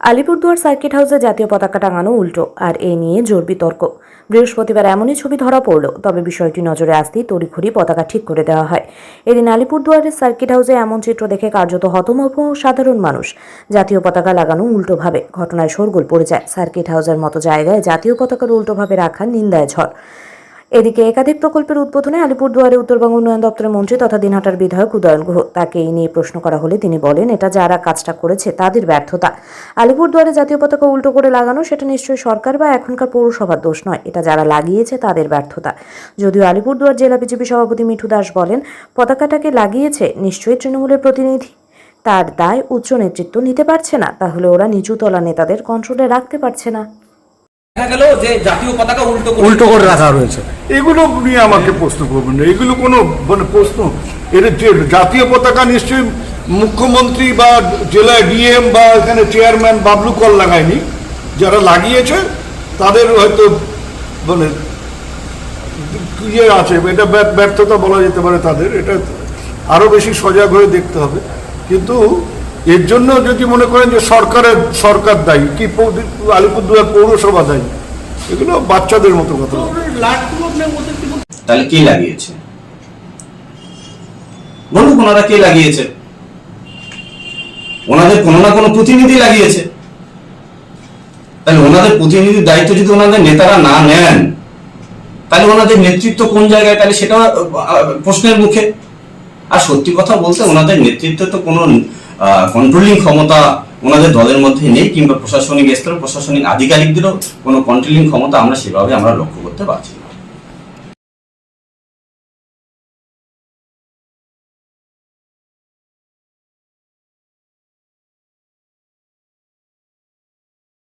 Alipurduar circuit হাউসে জাতীয় পতাকা টাঙানো উল্টো, আর এ নিয়ে জোর বিতর্ক বৃহস্পতিবার এমনই ছবি ধরা পড়ল, তবে বিষয়টি নজরে আসতেই তড়িঘড়ি পতাকা ঠিক করে দেওয়া হয়। এদিন আলিপুরদুয়ারের সার্কিট হাউসে এমন চিত্র দেখে কার্যত হতমহ সাধারণ মানুষ। জাতীয় পতাকা লাগানো উল্টোভাবে, ঘটনায় শোরগোল পড়ে যায়। সার্কিট হাউসের মতো জায়গায় জাতীয় পতাকার উল্টোভাবে রাখা নিন্দায় ঝড়। এদিকে একাধিক প্রকল্পের উদ্বোধনে আলিপুরদুয়ারে উত্তরবঙ্গ উন্নয়ন দপ্তরের মন্ত্রী তথা দিনহাটার বিধায়ক উদয়ন গুহ তাকে এই নিয়ে প্রশ্ন করা হলে তিনি বলেন, এটা যারা কাজটা করেছে তাদের ব্যর্থতা। আলিপুরদুয়ারে জাতীয় পতাকা উল্টো করে লাগানো সেটা নিশ্চয়ই সরকার বা এখনকার পৌরসভার দোষ নয়। এটা যারা লাগিয়েছে তাদের ব্যর্থতা। যদিও আলিপুরদুয়ার জেলা বিজেপি সভাপতি মিঠু দাস বলেন, পতাকাটাকে লাগিয়েছে নিশ্চয়ই তৃণমূলের প্রতিনিধি। তার দায়, উচ্চ নেতৃত্ব নিতে পারছে না। তাহলে ওরা নিচুতলা নেতাদের কন্ট্রোলে রাখতে পারছে না। দেখা গেল যে জাতীয় পতাকা উল্টো উল্টো করে রাখা রয়েছে। এগুলো নিয়ে আমাকে প্রশ্ন করবেন না। এগুলো কোনো মানে প্রশ্ন এর যে জাতীয় পতাকা নিশ্চয়ই মুখ্যমন্ত্রী বা জেলা ডিএম বা এখানে চেয়ারম্যান বাবলু কল লাগায়নি যারা লাগিয়েছে তাদের হয়তো মানে ইয়ে আছে এটা ব্যর্থ- ব্যর্থতা বলা যেতে পারে তাদের এটা আরও বেশি সজাগ হয়ে দেখতে হবে। কিন্তু এর জন্য যদি মনে করেন যে সরকারের সরকার দায়ী, কি আলিপুরদুয়ার পৌরসভা দায়ী, এগুলো বাচ্চাদের মতো কথা তাহলে কে লাগিয়েছে? ওনারা কে লাগিয়েছে? ওনাদের কোনো না কোনো প্রতিনিধি লাগিয়েছে। তাহলে ওনাদের প্রতিনিধির দায়িত্ব যদি ওনাদের নেতারা না নেন, তাহলে ওনাদের নেতৃত্ব কোন জায়গায়? তাহলে সেটা প্রশ্নের মুখে। আর সত্যি কথা বলতে ওনাদের নেতৃত্বে তো কোনো কন্ট্রোলিং ক্ষমতা ওনাদের দলের মধ্যে নেই কিংবা প্রশাসনিক স্তর প্রশাসনিক আধিকারিকদেরও কোনো কন্ট্রোলিং ক্ষমতা আমরা সেভাবে আমরা লক্ষ্য করতে পারছি